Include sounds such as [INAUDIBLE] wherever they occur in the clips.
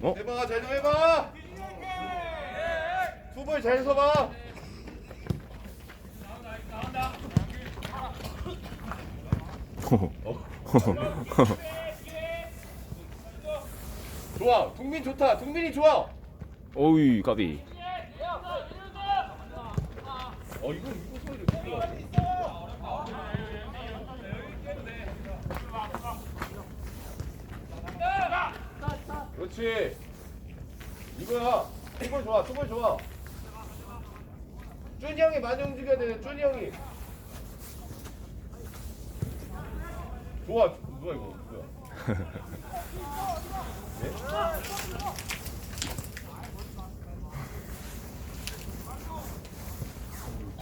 어? 해봐 잘 좀 해봐. 투볼 잘 서봐. [LAUGHS] 좋아 동민 좋다. 동민이 좋아. 어이 까비. 어 이거 이거 소리를 듣고 그렇지. 이거야. 투볼 좋아 투볼 좋아. 준이 형이 많이 움직여야 돼 준이 형이. 좋아 누가 이거 누구야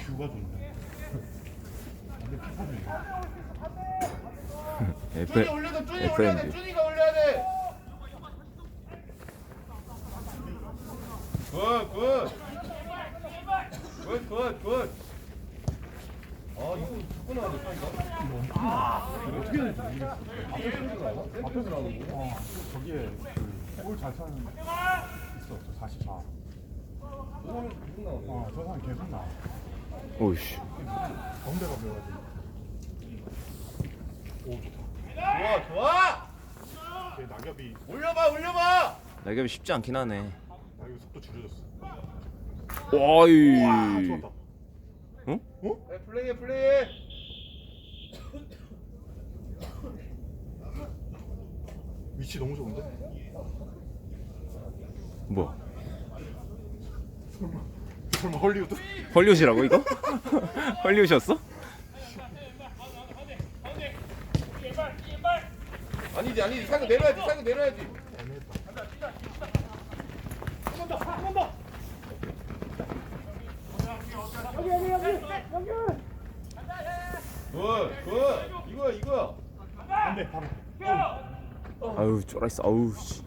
뷰가 좋네. 근데 준이 [LAUGHS] 올려도 준이 올려야 돼 FMG 준이가 올려야 돼 굿, 굿. 굿, 굿, 굿. 아, 이거 나야 돼, 이거. 이거 어떻게 되는지 모르겠어. 앞에서 나와? 앞에서 나오는 거? 어, 저기에 그골잘 차는 있어. 저 44. 저 사람 계속 나오네. 어, 저 사람 계속 나와. 오이씨 가운데가 매가지고. 오 좋다. 좋아, 좋아! 걔 낙엽이 올려봐, 올려봐! 낙엽이 쉽지 않긴 하네 낙엽 속도 줄여졌어. 와이 와 좋았다. 응? 어? 네, 플레이해, 플레이해. 위치 너무 좋은데? 뭐야 설마 설마 헐리우드? 헐리우드라고 이거? [LAUGHS] 헐리우드였어? 아니지, 아니지. 사고 내려야지, 사고 내려야지. 굿, 굿. 안돼 바로. 아유 쫄아있어 아우 씨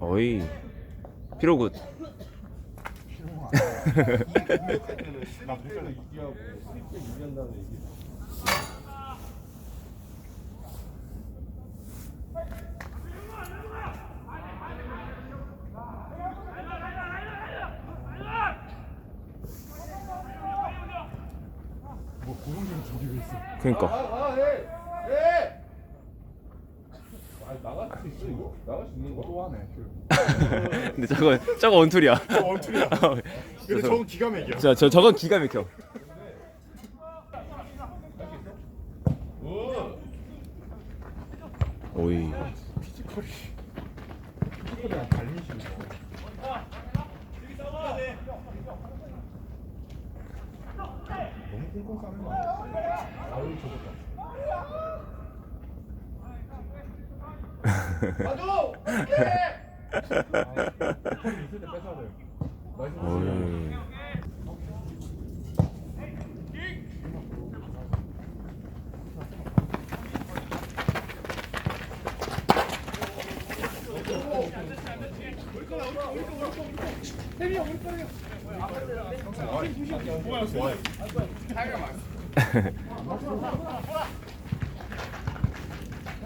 어이 필요한. 뭐? 그니까 아, 아, 해, 해. 아, 나갈 수 있어 이거? 나갈 수 있는 거? 또 하네. 그. 근데 저거 저거 원툴이야 저 원툴이야. 근데 저건 [LAUGHS] 기가 막이야. 저, 저 저건 기가 막혀 굿. 오이 피지컬이 피지컬이랑. 너무 꽁꽁 싸는 거 아니야? 아유 저거 다.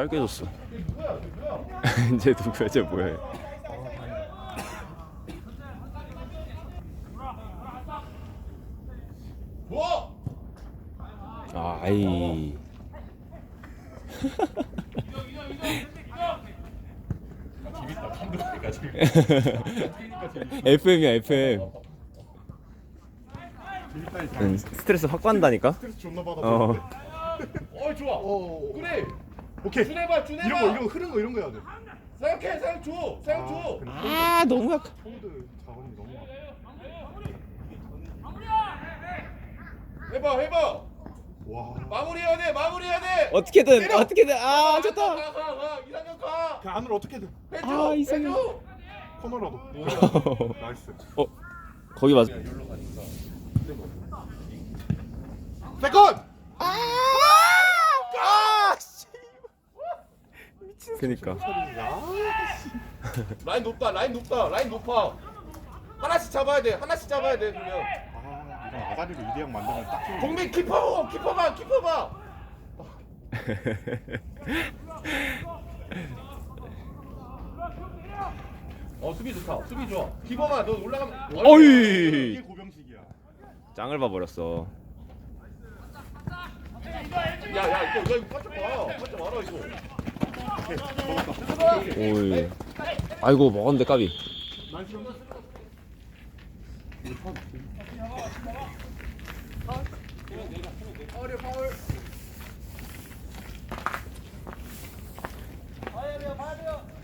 짧게 줬어? [LAUGHS] 이제 누구야 쟤 뭐야. 아, 아이 재밌다. 감독니까 지금. FM이야 FM 재밌다 이 응, 스트레스 확 받는다니까 스트레스 존나 받아. 어 어, 좋아. 어. 그래. 오케이. 준 해봐 준 해봐 이런 거 이런 거 흐른 거 이런 거 해야 돼. 생각해 생각 줘 생각 줘 근데 아 너무 약간 홀드 자원이 너무 많아. 해봐 해봐 와. 마무리해야 돼 마무리해야 돼 어떻게든 때려! 어떻게든 아 가, 좋다 가, 가, 가. 이상형 가 그 안으로 어떻게든 해줘 아, 이상형. 해줘 코너라도. [LAUGHS] 나이스. 어 거기 맞아 여기로 가니까 세컨. 아 씨. 그니까. 야. [LAUGHS] 라인 높다 라인 높다 라인 높아. 하나씩 잡아야 돼 하나씩 잡아야 돼 그러면. 아 이런 아다리로 이대형 만들면 딱 좋은. 동민 키퍼 키퍼 봐 키퍼 봐. [LAUGHS] 어 수비 좋다 수비 좋아. 키퍼만 너 올라가면 어이! 이게 고병식이야. 짱을 봐버렸어. 야야 이거 이거 빠져 봐. 빠져 말아 이거 오이. 아이고 먹었는데 까비.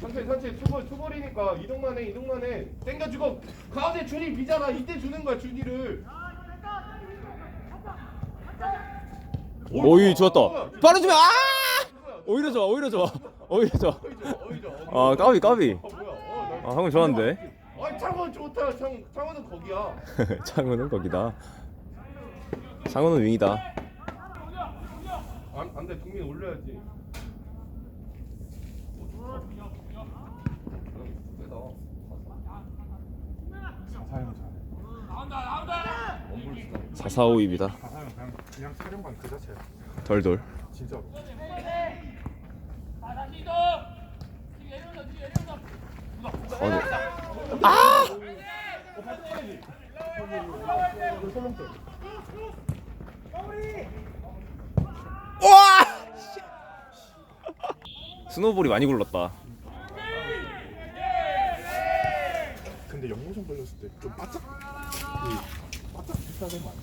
천천히 천천히. 투볼 투볼이니까 이동만 해 이동만 해. 땡겨주고. 가운데 준이 비잖아. 이때 주는 거야 준이를. 오이 좋았다. 빠르지마 아 오히려 좋아! 오히려 좋아 오히려 좋아 어이죠? 아 까비 까비. 어 뭐야? 어, 나- 아 형은 좋았는데. 아니 창원 좋다. 창 창원은 거기야. [LAUGHS] 창훈은 거기다. 창훈은 윙이다. 안 안돼. 동민 올려야지. 사사형 잘해. 4452입니다. 사사형 그냥 그냥 촬영관 그 자체야. 덜덜. 진짜로. 어, 네. [LAUGHS] 스노볼이 많이 굴렀다 근데 연모션 걸렸을 때 좀 바짝 이 바짝 비싸게 많이.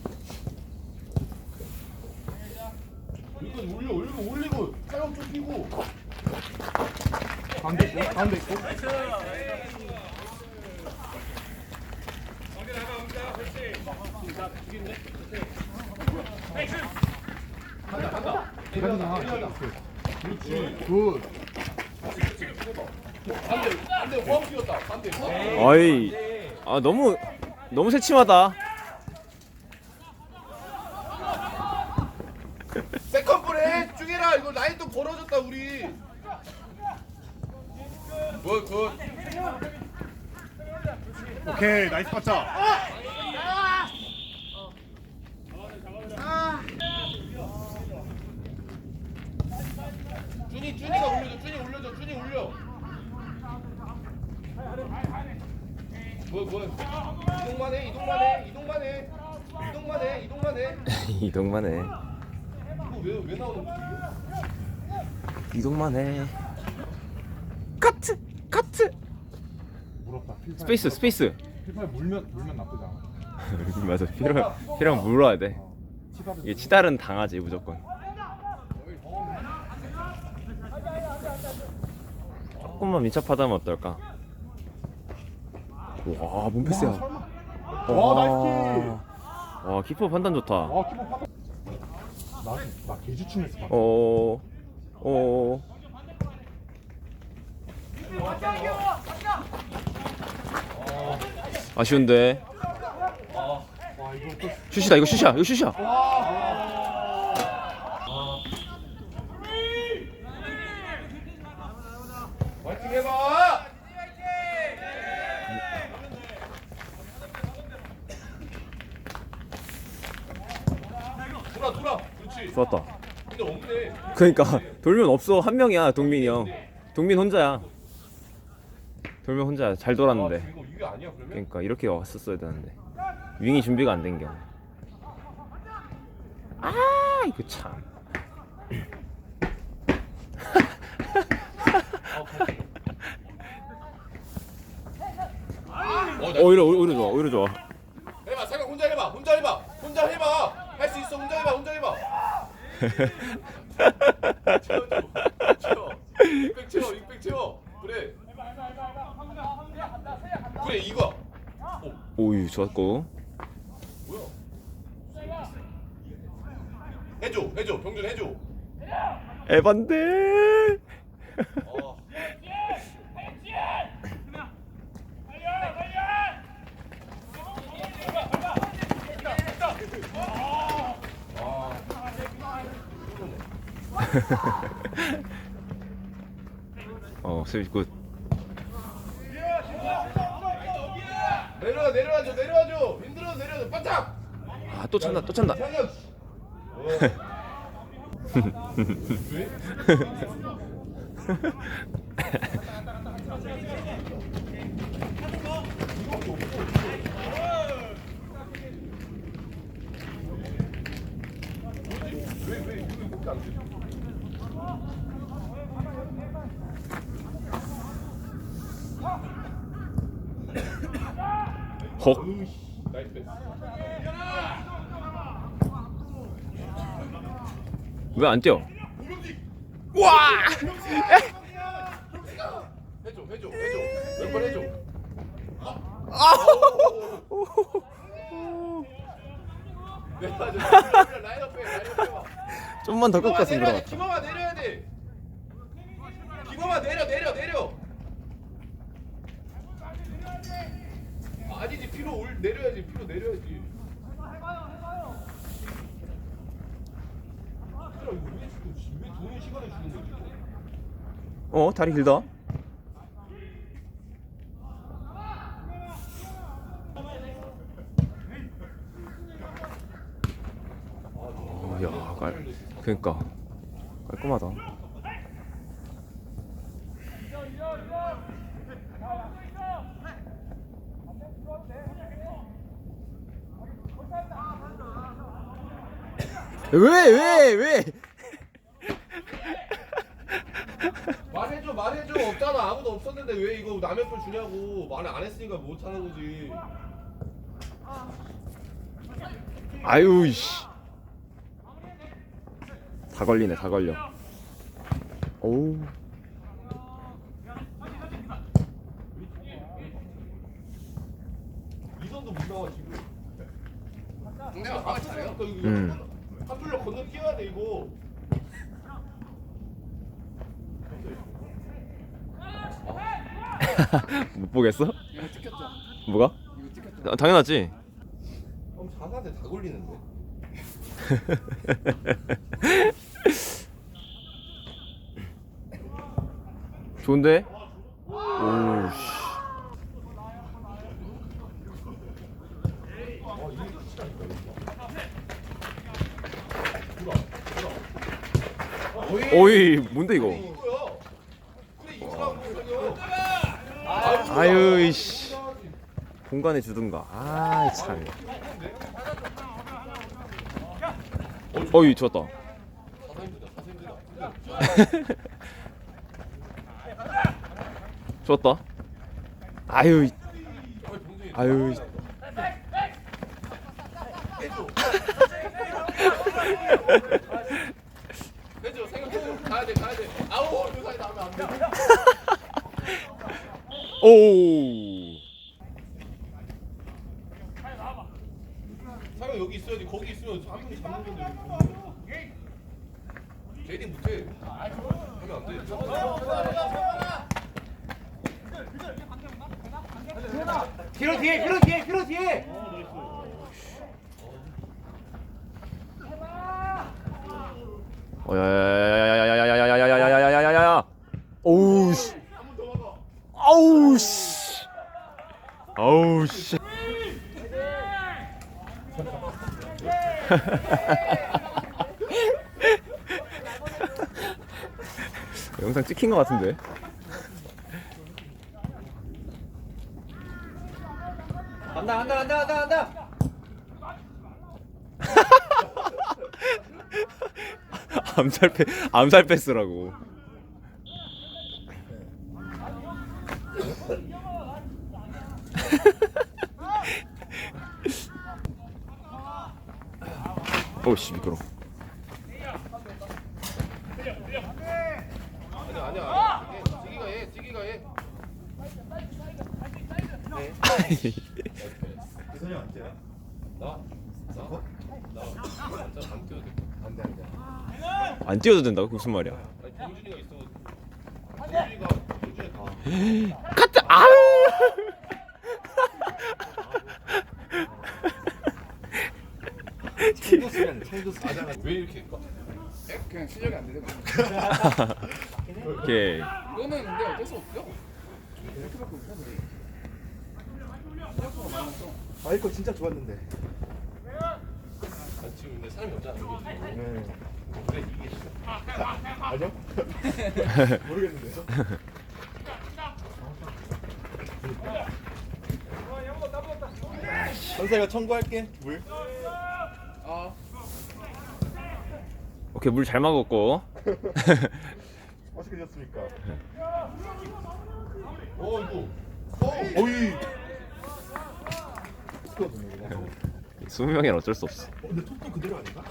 이건 올려 올리고 올리고 촬영 좀 피고 가운데 있고 가운데 있고. 아이 아 너무 너무 새침하다 세컨볼에 쭉해라 이거 라인 또 벌어졌다 우리 굿굿 오케이 나이스 바짝. 준이 준이가 올려줘 준이 올려줘 준이 올려 굿굿 이동만 해 이동만 해 이동만 해 이동만 해 이동만 해 [LAUGHS] 이동만 해 이거 왜, 왜 나오는 거지 이게? 이동만 해 카트 카트 물었다. 필살. 스페이스 스페이스 필살 물면 물면 나쁘지 않아. [LAUGHS] 맞아 피랑 피랑 물어야 돼 이게 치달은 당하지 무조건 조금만 민첩하다면 어떨까 와 몸패스야 와, 설마. 와 나이스. 와 키퍼 판단 좋다 와 키퍼 파. 나나 개주춤했어. 방금. 어 어. 아쉬운데. 슛이다 이거 슛이야 이거 슛이야. 화이팅 해봐 돌아 돌아 그렇지 좋았다. 근데 없네 그러니까 돌면 없어. 한 명이야 동민이 형. 동민 혼자야. 돌면 혼자야. 잘 아, 돌았는데 이게 아니야 그러면? 그러니까 이렇게 왔었어야 되는데. 윙이 준비가 안 된 경우. 아 이거 참. 어, 나 오히려 오히려 좋아 오히려 좋아. 해봐 생각 혼자 해봐. 혼자 해봐. 혼자 해봐. 할 수 있어. 혼자 해봐 혼자 해봐 채워줘 그래. 그래 이거. 오유 좋았고? 해줘 해줘 병준 해줘. 에반데 [LAUGHS] 어. 어 수비 굿 내려와 내려와줘 내려와줘. 힘들어 내려와줘. 바짝. 아 또 찬다 또 찬다 [LAUGHS] [LAUGHS] [LAUGHS] 이거 그렇게 안 돼? 헉. 왜 안 뛰어 해줘 해줘 해줘 왼발 해줘. 내가 좀 라인업 해 라인업 해봐. 좀만 더 꺾었으면 돼. 들어갔다 기범아 내려야 돼. 기범아 내려 내려 내려. 피로 올 내려야지 피로 내려야지. 얘들아, 이거 왜 지금 지- 왜 도는 시간을 주는 거지? 이거? 어 다리 길다 어, 야 깔, 그니까 깔끔하다 왜 왜, 왜? [LAUGHS] 말해줘 말해줘 없잖아 아무도 없었는데 왜 이거 남의 걸 주냐고 말 안 했으니까 못 하는 거지. 아유 씨. 다 걸리네 다 걸려. 오. 이선도 못 나와 지금. 내가 다 잘해요? 음. 한 줄로 건너 뛰어야 돼 이거. [LAUGHS] 못 보겠어? 뭐가? 아, 당연하지. 그럼 자사한테 다 걸리는데. [LAUGHS] 좋은데? 오이 뭔데 이거? 아유 이씨. 공간에 주든가. 아참. 어이 좋았다. [LAUGHS] 좋았다. 아유 아유 [LAUGHS] 가야 돼, 가야 돼. 오. 여기 있어야지. 거기 있으면 한명 잡는 건데. 제이 못해. 하면 안 돼. 뒤로 뒤에, 뒤로 뒤에, 뒤로 뒤에. 어야. 찍힌 것 같은데. 간다 간다 간다 간다 간다 [LAUGHS] 암살 패 암살 패스라고. [LAUGHS] 오씨 미끄러. 아니야 아니야. 해. 지기가 해. 지기가 해. 이선이 언제야? 나? 나? 나 진짜 안 뛰어도 돼. 안돼 안돼. 안 뛰어도 된다고? 무슨 말이야? 아니 동준이가 있어. 동준이가 동준이 카트 아우 청도수면 청도수. 왜 이렇게 까? 그냥 실력이 안 되는 거야. 오케이 이거는 근데 어쩔 수 없죠. 이렇게밖에. 생각보다 많았어. 아 이 거 진짜 좋았는데. 아니 지금 근데 사람이 없잖아. 여기. 네. 이게 진짜. 아니요? [LAUGHS] 모르겠는데요. 선생가 청구할게 물. 아, 오케이 물 잘 먹었고 어떻게 되셨습니까? 어 이거. 어이. 스무 명이라 어쩔 수 없어 어, 근데 톱도 그대로 아닌가?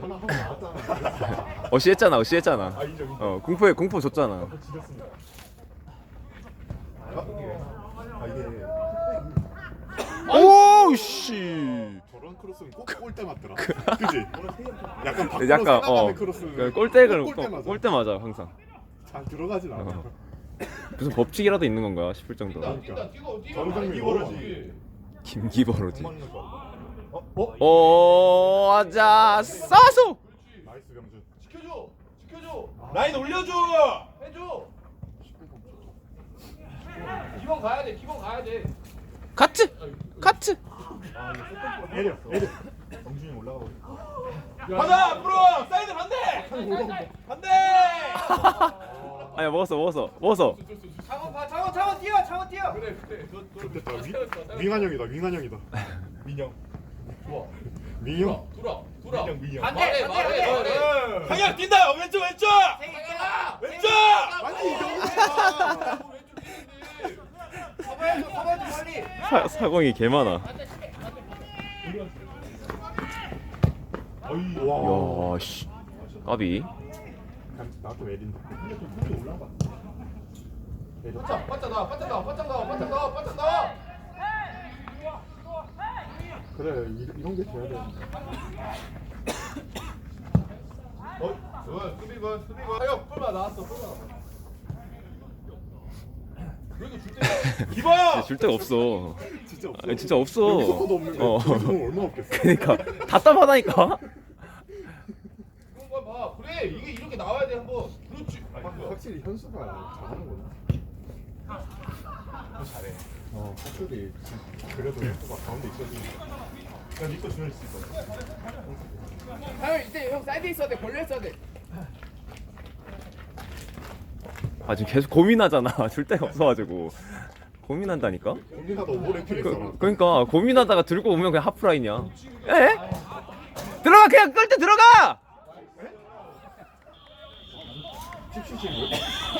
하나 하나 나왔잖아. 어시했잖아 어시했잖아 아 인정 인정. 어 공포에 공포 줬잖아 지렸습니다. 아, 아 이게 오 씨 저런 크로스는 꼭 골대 맞더라. 그지? 약간 밖으로 약간 어 크로스. 그 골대를 골대 맞아. 골대 맞아 항상 잘 들어가진 않아. 어. 무슨 법칙이라도 있는 건가 싶을 정도로 그러니까. 뛰고 뛰고. 정상이 이거지. 김기버로지 안 맞는 거. 어? 어? 오 아자 싸소 나이스 병준. 지켜줘. 지켜줘. 라인 올려줘. 해줘. 기본 가야 돼. 기본 가야 돼. 카트 카트 에려 에려. 정준이 올라가고. 가자 앞으로. 사이드 반대. 반대. [LAUGHS] 아니야 먹었어 먹었어 먹었어 창원 봐 창원 창원 뛰어 창원 뛰어 그래 그래. 됐다. 윙한형이다. 윙한 형이다. [LAUGHS] 민영. 좋아. 민영. 돌아. 돌아. 민영 민영. 반대 말해, 반대 말해, 반대 말해. 방향 뛴다 왼쪽 왼쪽 왼쪽 아니 이거. 커버해줘 커버해줘 빨리 사, 사공이 개 많아 어이. 와. 야씨 까비 나도 에린다. 바짝 바짝 나와. 바짝 나와. 바짝 나와. 바짝 나와. 바짝 나와. 그래 이, 이런 게 돼야 돼. 어? 좋아. 수비건 수비건. 하여 뿔마 나왔어. 뿔마. 그래도 줄 데가 없어 [LAUGHS] [LAUGHS] 진짜 없어. 아니, 진짜 없어. 여기서도 없는 거. 어. 어. 얼마 없겠어. [LAUGHS] 그니까 답답하다니까 그래 이게 이렇게 나와야 돼 한번. 그렇지. 확- 확실히 현수가 잘하는구나. 잘해. 어, 확실히 그래도 현수가 가운데 있어주니까. 야, 니꺼 주면 수 있어. 형 이때 형 사이드에 있어야 돼. 걸려 있어야 돼. 아 지금 계속 고민하잖아 [LAUGHS] 줄 데가 없어가지고 고민한다니까 고민하다 오버래핑 했잖아. 그, 그러니까 고민하다가 들고 오면 그냥 하프라인이야 에? 들어가 그냥 끌 때 들어가 칩칩칩